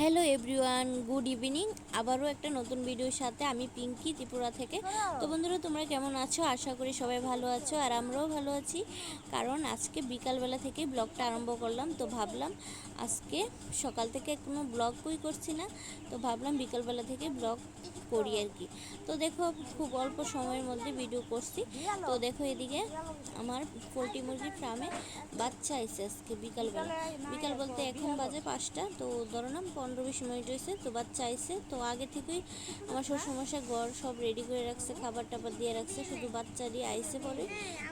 Hello everyone good evening আবারও একটা নতুন ভিডিওর সাথে আমি পিঙ্কি ত্রিপুরা থেকে। তো বন্ধুরা তোমরা কেমন আছো? আশা করি সবাই ভালো আছো আর আমরাও ভালো আছি। কারণ আজকে বিকালবেলা থেকে ব্লগটা আরম্ভ করলাম তো ভাবলাম আজকে সকাল থেকে কোনো ব্লগই করছি না তো ভাবলাম বিকালবেলা থেকে ব্লগ করি আর কি। তো দেখো খুব অল্প সময়ের মধ্যে ভিডিও করছি। তো দেখো এদিকে আমার পোলট্রি মুরগির ফার্মে বাচ্চা এসে আজকে বিকালবেলা। বিকাল বলতে এখন বাজে পাঁচটা তো ধরো না পনেরো বিশ মিনিট হয়েছে, তো বাচ্চা আইসে তো আগে থেকেই আমার সব সমস্যা, ঘর সব রেডি করে রাখছে খাবার টাবার দিয়ে রাখছে, শুধু বাচ্চারই আইসে পরে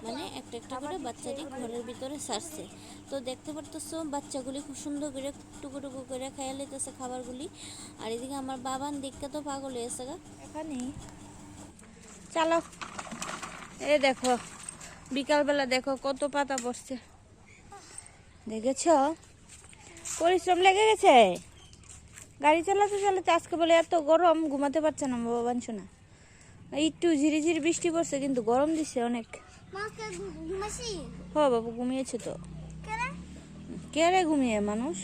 মানে একটা একটা করে বাচ্চারই ঘরের ভিতরে সারছে। তো দেখতে পারতেছো, বাচ্চাগুলি খুব সুন্দর করে টুকু টুকু করে খাইয়া লইতেছে খাবারগুলি। আর এদিকে আমার বাবান দেখতে তো পাগল হয়েছে গা। এখানে? চালো এ দেখো, বিকালবেলা দেখো কত পাতা পড়ছে। দেখেছ? পরিশ্রম লেগে গেছে? গাড়ি চালাতে চালাতে আজকে বলে এত গরম ঘুমাতে পারছে না বাবা বাঞ্ছ না একটু ঝিরি ঝিরি বৃষ্টি পড়ছে কিন্তু গরম দিছে অনেক। হ বাবু ঘুমিয়েছে তো। কেন কে রে ঘুমিয়ে মানুষ?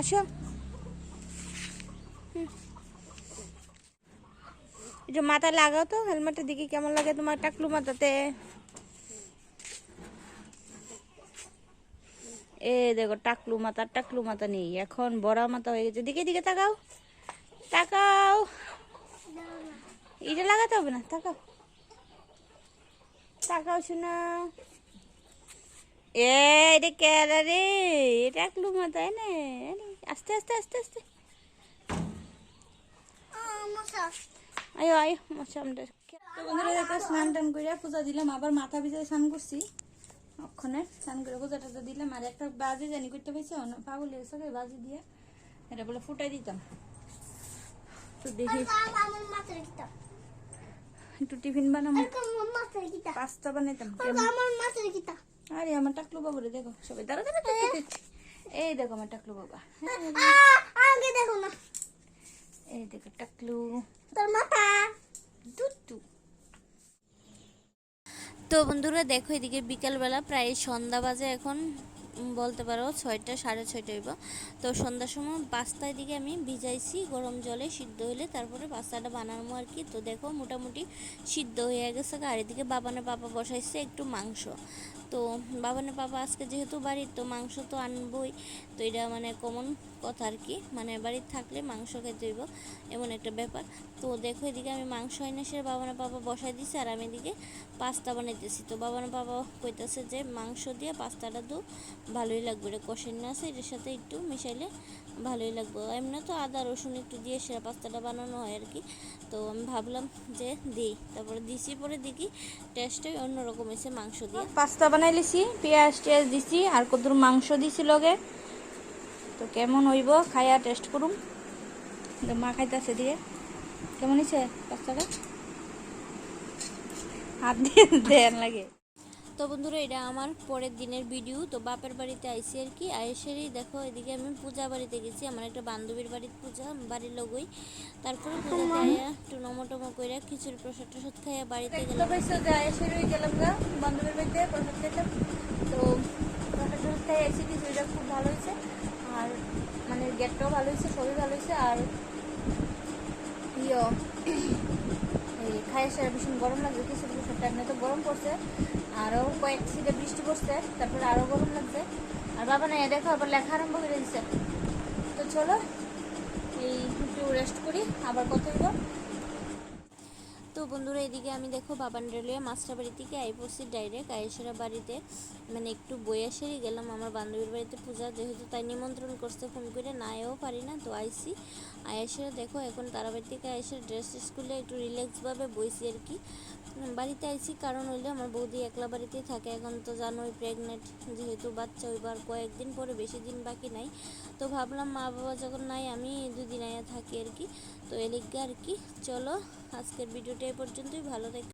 আসো। একটু মাথায় লাগাও তো হেলমেটের দিকে কেমন লাগে তোমার টাকলু মাথাতে? এ দেখো, টাকলু মাথা টাকলু মাথা নেই। এখন বড়া মাথা হয়ে গেছে। দিকে দিকে তাকাও। তাকাও। এটা লাগাতে হবে না, তাকাও। তাকাও, শোনা। এ এটা কেরা রে? এটা একলু মাথায় নে আস্তে আস্তে আস্তে আস্তে। মশা আয়ো আয়ো আমার সামনে তো বন্ধুরা স্নান টান করে পূজা দিলাম। আবার মাথা ভিজায় স্নান করছি। ওখানে স্নান করে পূজা টাজা দিলাম আর একটা বাজি জানি করতে অন্য পাগল হয়েছে বাজি দিয়ে এটা বলে ফুটাই দিতাম। তো দেখি। একটু টিফিন বানাবো পাস্তা বানাইতাম আরে আমার টাকলু বাবু রে দেখো সবাই দাঁড়া দাঁড়া। এই দেখো আমার টাকলু বাবা। হ্যাঁ, আগে দেখো না। এই দেখো টাকলু। তোর মাথা। দুটু তো বন্ধুরা দেখো এদিকে বিকালবেলা প্রায় সন্ধ্যা বাজে এখন। বলতে পারো ছয়টা, সাড়ে ছয়টা হইব। তো সন্ধ্যার সময় পাস্তার দিকে আমি ভিজাইছি, গরম জলে সিদ্ধ হইলে তারপরে পাস্তাটা বানানো আর কি। তো দেখো মোটামুটি সিদ্ধ হয়ে গেছে আর এদিকে বাবানের পাপা বসাইছে একটু মাংস। তো বাবানের পাপা আজকে যেহেতু বাড়ির, তো মাংস তো আনবই। তো এটা মানে কমন কথা আর কি। মানে বাড়ির থাকলে মাংস খেতে হইব, এমন একটা ব্যাপার। তো দেখো এদিকে আমি মাংস এনে সে বাবানের পাপা বসাই দিছি আর আমি এদিকে পাস্তা বানাইতেছি। তো বাবানের পাপা কইতেছে যে মাংস দিয়ে পাস্তাটা দু। ভালোই লাগবে। এটা কষেন না আছে, এটার সাথে একটু মিশাইলে ভালোই লাগবে। এমনি তো আদা, রসুন একটু দিয়ে সেরা পাস্তাটা বানানো হয় আর কি। তো আমি ভাবলাম যে দিই, তারপরে দিছি, পরে দেখি টেস্টটাই অন্যরকম এসে মাংস দিয়ে। পাস্তা বানাই লিছি, পেঁয়াজ টিয়াজ দিছি, আর কতর মাংস দিছি লগে। তো কেমন হইব খাইয়া টেস্ট করুম। মা খাইতেছে দিয়ে। কেমন হয়েছে পাস্তাটা? হাত দিয়ে দেন লাগে। তো বন্ধুরা এটা আমার পরের দিনের ভিডিও তো বাপের বাড়িতে আইসি আর কি। আইসেরই দেখো এদিকে আমি পূজা বাড়িতে গেছি আমার একটা বান্ধবীর বাড়ির পূজা বাড়ির লগই। তারপরে পূজা দিয়ে একটু নমটমো করে খিচুড়ি প্রসাদ টসাদ খাইয়া বাড়িতে গেলাম। গেলাম গা বান্ধবীর বাড়িতে প্রসাদ খেতাম তো প্রসাদ টসাদ খাই এসে খিচুড়িটা খুব ভালো হয়েছে। আর মানে গেটটাও ভালো হয়েছে সবই ভালো হয়েছে। আর ইয়ে এই খাইয়ে ভীষণ গরম লাগছে, কিছু কিছু এমনি তো গরম পড়ছে আরও কয়েক সিটে বৃষ্টি পড়ছে, তারপরে আরও গরম লাগছে। আর বাবা না দেখো আবার লেখা আরম্ভ করে দিচ্ছে তো চলো, এই একটু রেস্ট করি, আবার কত হইব তো বন্ধুরা এদিকে আমি দেখো বাবান রেলওয়ে মাস্টার বাড়ি থেকে আই পড়ছি ডাইরেক্ট আয়েসেরা বাড়িতে মানে একটু বয়াসেরই গেলাম। আমার বান্ধবীর বাড়িতে পূজা যেহেতু তাই নিমন্ত্রণ করছে ফোন করে নাও পারি না, তো আইসি। আয়েসেরা দেখো এখন তারা বাড়ি থেকে আয়েসে ড্রেস স্কুলে একটু রিল্যাক্সভাবে বইছি আর কি। বাড়িতে আইসি, কারণ হইলে আমার বৌদি একলা বাড়িতেই থাকে, এখন তো জানোই প্রেগনেন্ট যেহেতু বাচ্চা হইবার কয়েকদিন পরে বেশি দিন বাকি নাই। তো ভাবলাম মা বাবা যখন নাই, আমি দুদিন আয়া থাকি আর কি, তো এলিগা আর কি। চলো, আজকের ভিডিওটা এ পর্যন্তই ভালো থাক।